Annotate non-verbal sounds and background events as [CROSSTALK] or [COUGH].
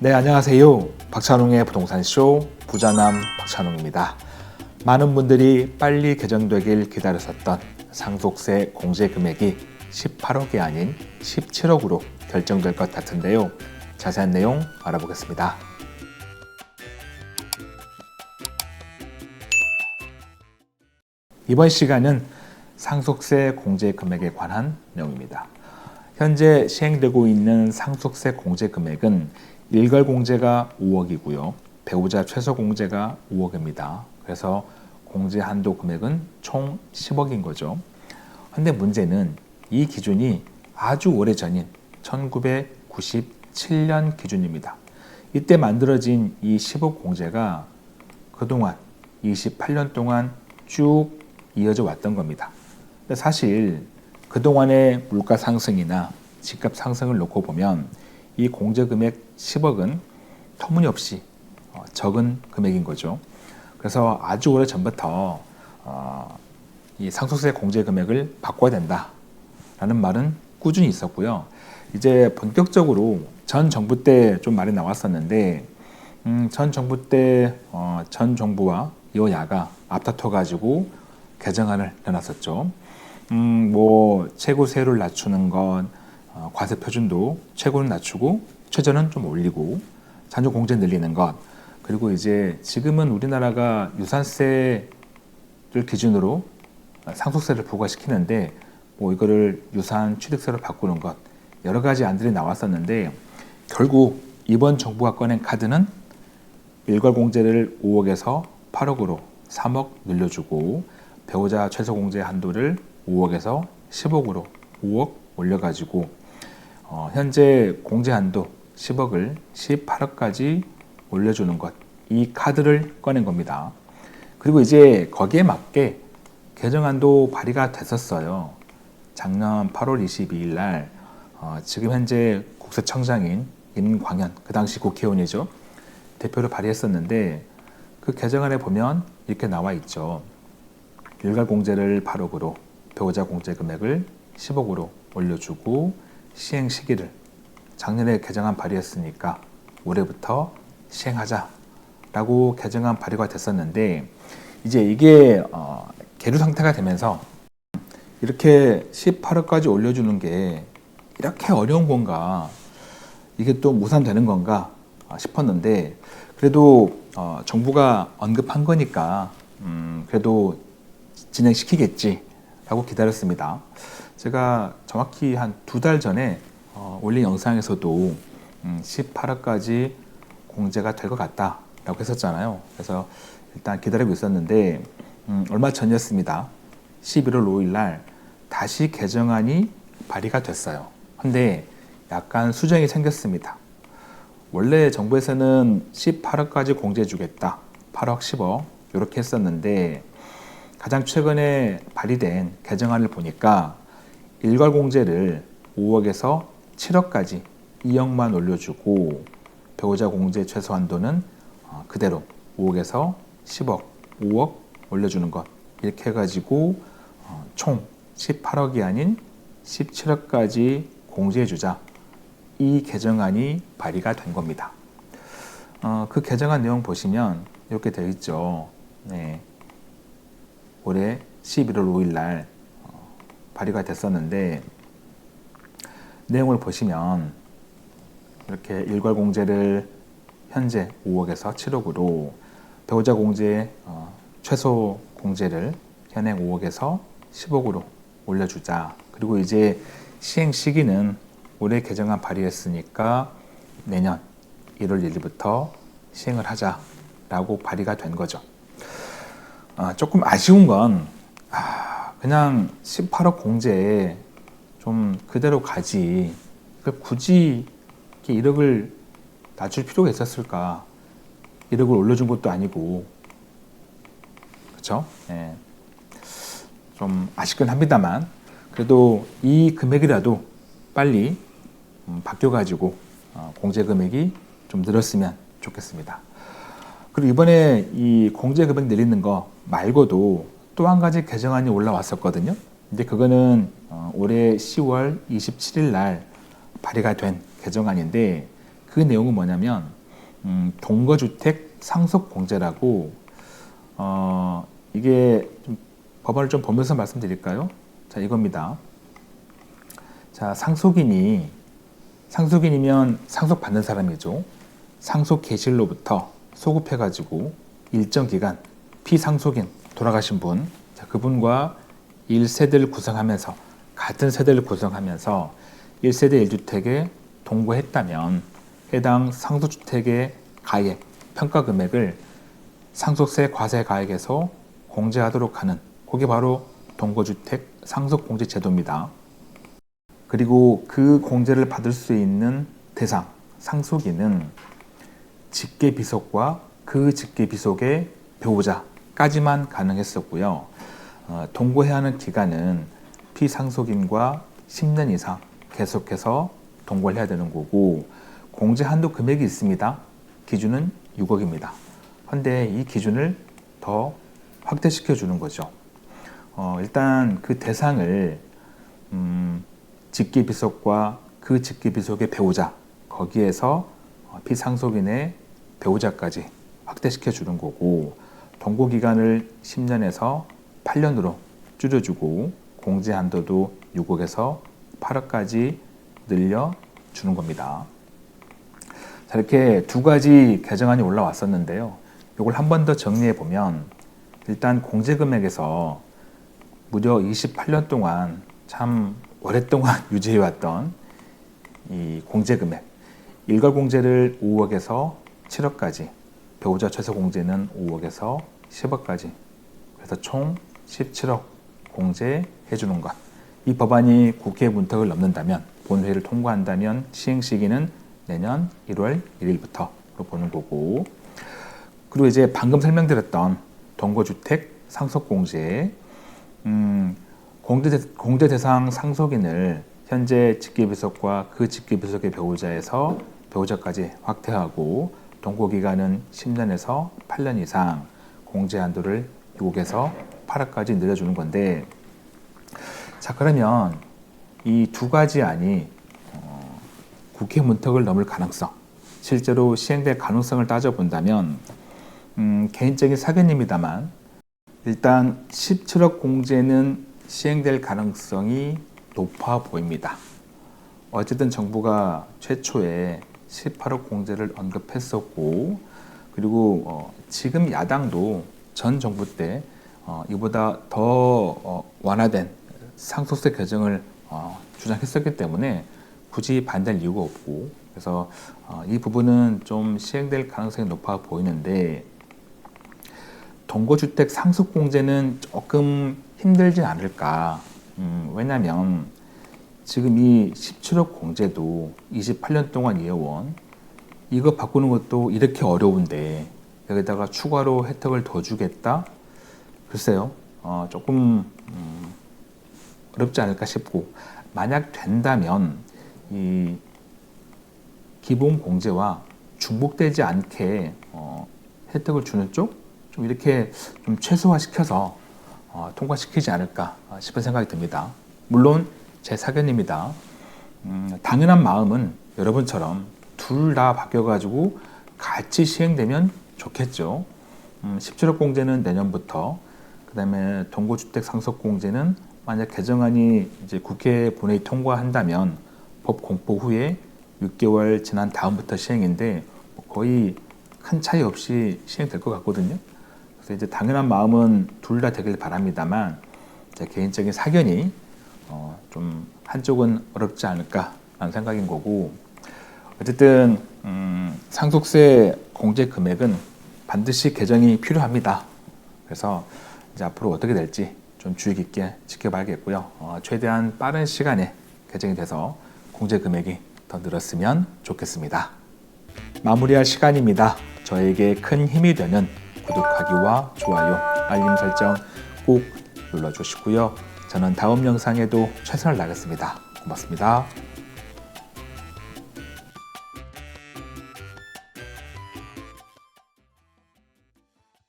네, 안녕하세요. 박찬웅의 부동산쇼 부자남 박찬웅입니다. 많은 분들이 빨리 개정되길 기다렸었던 상속세 공제 금액이 18억이 아닌 17억으로 결정될 것 같은데요. 자세한 내용 알아보겠습니다. 이번 시간은 상속세 공제 금액에 관한 내용입니다. 현재 시행되고 있는 상속세 공제 금액은 일괄 공제가 5억이고요. 배우자 최소 공제가 5억입니다. 그래서 공제 한도 금액은 총 10억인 거죠. 근데 문제는 이 기준이 아주 오래 전인 1997년 기준입니다. 이때 만들어진 이 10억 공제가 그동안 28년 동안 쭉 이어져 왔던 겁니다. 근데 사실 그동안의 물가 상승이나 집값 상승을 놓고 보면 이 공제 금액 10억은 터무니없이 어, 적은 금액인 거죠. 그래서 아주 오래 전부터 어, 이 상속세 공제 금액을 바꿔야 된다라는 말은 꾸준히 있었고요. 이제 본격적으로 전 정부 때 좀 말이 나왔었는데 음, 전 정부 때전 어, 정부와 여야가 앞다퉈 가지고 개정안을 내놨었죠. 음, 뭐 최고 세율을 낮추는 건 어, 과세 표준도 최고는 낮추고 최저는 좀 올리고 잔존 공제 늘리는 것. 그리고 이제 지금은 우리나라가 유산세를 기준으로 상속세를 부과시키는데 뭐 이거를 유산 취득세로 바꾸는 것. 여러 가지 안들이 나왔었는데 결국 이번 정부가 꺼낸 카드는 일괄 공제를 5억에서 8억으로 3억 늘려주고 배우자 최소 공제 한도를 5억에서 10억으로 5억 올려가지고 어, 현재 공제 한도 10억을 18억까지 올려주는 것, 이 카드를 꺼낸 겁니다. 그리고 이제 거기에 맞게 개정안도 발의가 됐었어요. 작년 8월 22일 날 어, 지금 현재 국세청장인 임광현 그 당시 국회의원이죠 대표로 발의했었는데 그 개정안에 보면 이렇게 나와 있죠. 일괄 공제를 8억으로 배우자 공제 금액을 10억으로 올려주고 시행 시기를 작년에 개정안 발의했으니까 올해부터 시행하자라고 개정안 발의가 됐었는데 이제 이게 어, 계류 상태가 되면서 이렇게 18억까지 올려주는 게 이렇게 어려운 건가 이게 또 무산되는 건가 싶었는데 그래도 어, 정부가 언급한 거니까 음, 그래도 진행시키겠지라고 기다렸습니다. 제가 정확히 한 두 달 전에 어, 올린 영상에서도 음, 18억까지 공제가 될 것 같다라고 했었잖아요. 그래서 일단 기다리고 있었는데 음, 얼마 전이었습니다. 11월 5일 날 다시 개정안이 발의가 됐어요. 근데 약간 수정이 생겼습니다. 원래 정부에서는 18억까지 공제해 주겠다. 8억, 10억 이렇게 했었는데 가장 최근에 발의된 개정안을 보니까 일괄 공제를 5억에서 7억까지 2억만 올려주고 배우자 공제 최소 한도는 어, 그대로 5억에서 10억, 5억 올려주는 것 이렇게 해가지고 어, 총 18억이 아닌 17억까지 공제해주자 이 개정안이 발의가 된 겁니다. 어, 그 개정안 내용 보시면 이렇게 되어 있죠. 네. 올해 11월 5일 날 어, 발의가 됐었는데 내용을 보시면 이렇게 일괄 공제를 현재 5억에서 7억으로 배우자 공제 어, 최소 공제를 현행 5억에서 10억으로 올려주자. 그리고 이제 시행 시기는 올해 개정안 발의했으니까 내년 1월 1일부터 시행을 하자라고 발의가 된 거죠. 아, 조금 아쉬운 건 아, 그냥 18억 공제에 좀 그대로 가지. 그 굳이 1억을 낮출 필요가 있었을까? 1억을 올려준 것도 아니고, 그렇죠? 예. 좀 아쉽긴 합니다만, 그래도 이 금액이라도 빨리 음, 바뀌어가지고 어, 공제 금액이 좀 늘었으면 좋겠습니다. 그리고 이번에 이 공제 금액 내리는 거 말고도 또 한 가지 개정안이 올라왔었거든요. 근데 그거는 어, 올해 10월 27일 날 발의가 된 개정안인데 그 내용은 뭐냐면 음, 동거주택 상속공제라고 어, 이게 좀 법안을 좀 보면서 말씀드릴까요? 자 이겁니다. 자 상속인이 상속인이면 상속받는 사람이죠. 상속 계실로부터 소급해가지고 일정 기간 피상속인 돌아가신 분, 자, 그분과 1세대를 구성하면서 같은 세대를 구성하면서 1세대 1주택에 동거했다면 해당 상속주택의 가액, 평가 금액을 상속세 과세 가액에서 공제하도록 하는 그게 바로 동거주택 상속공제 제도입니다. 그리고 그 공제를 받을 수 있는 대상, 상속인은 직계 비속과 그 직계 비속의 배우자까지만 가능했었고요. 어, 동거해야 하는 기간은 피상속인과 10년 이상 계속해서 동거를 해야 되는 거고 공제 한도 금액이 있습니다. 기준은 6억입니다. 그런데 이 기준을 더 확대시켜 주는 거죠. 어, 일단 그 대상을 음, 직계 비속과 그 직계 비속의 배우자 거기에서 어, 피상속인의 배우자까지 확대시켜 주는 거고 동거 기간을 10년에서 8년으로 줄여주고 공제 한도도 6억에서 8억까지 늘려 주는 겁니다. 자, 이렇게 두 가지 개정안이 올라왔었는데요. 이걸 한 번 더 정리해 보면 일단 공제 금액에서 무려 28년 동안 참 오랫동안 [LAUGHS] 유지해 왔던 이 공제 금액 일괄 공제를 5억에서 7억까지 배우자 최소 공제는 5억에서 10억까지 그래서 총 17억 공제해 주는 것. 이 법안이 국회 문턱을 넘는다면 본회의를 통과한다면 시행 시기는 내년 1월 1일부터로 보는 거고 그리고 이제 방금 설명드렸던 동거주택 상속공제 음, 공제, 공제 대상 상속인을 현재 직계비속과 그 직계비속의 배우자에서 배우자까지 확대하고 동거 기간은 10년에서 8년 이상 공제 한도를 6억에서 8억까지 늘려주는 건데 자 그러면 이 두 가지 안이 어, 국회 문턱을 넘을 가능성 실제로 시행될 가능성을 따져본다면 음, 개인적인 사견입니다만 일단 17억 공제는 시행될 가능성이 높아 보입니다. 어쨌든 정부가 최초에 18억 공제를 언급했었고 그리고 어, 지금 야당도 전 정부 때 어, 이보다 더 어, 완화된 상속세 개정을 어, 주장했었기 때문에 굳이 반대할 이유가 없고 그래서 어, 이 부분은 좀 시행될 가능성이 높아 보이는데 동거주택 상속공제는 조금 힘들지 않을까. 음, 왜냐하면 지금 이 17억 공제도 28년 동안 이어온 이거 바꾸는 것도 이렇게 어려운데 여기다가 추가로 혜택을 더 주겠다? 글쎄요, 어, 조금 음, 어렵지 않을까 싶고 만약 된다면 이 기본 공제와 중복되지 않게 어, 혜택을 주는 쪽 좀 이렇게 좀 최소화시켜서 어, 통과시키지 않을까 싶은 생각이 듭니다. 물론 제 사견입니다. 음, 당연한 마음은 여러분처럼 둘 다 바뀌어가지고 같이 시행되면 좋겠죠. 음, 17억 공제는 내년부터, 그 다음에 동거주택 상속 공제는 만약 개정안이 이제 국회 본회의 통과한다면 법 공포 후에 6개월 지난 다음부터 시행인데 뭐 거의 큰 차이 없이 시행될 것 같거든요. 그래서 이제 당연한 마음은 둘 다 되길 바랍니다만 제 개인적인 사견이 어, 좀 한쪽은 어렵지 않을까라는 생각인 거고 어쨌든 음, 상속세 공제 금액은 반드시 개정이 필요합니다. 그래서 이제 앞으로 어떻게 될지 좀 주의 깊게 지켜봐야겠고요. 어, 최대한 빠른 시간에 개정이 돼서 공제 금액이 더 늘었으면 좋겠습니다. 마무리할 시간입니다. 저에게 큰 힘이 되는 구독하기와 좋아요, 알림 설정 꼭 눌러주시고요. 저는 다음 영상에도 최선을 다하겠습니다. 고맙습니다.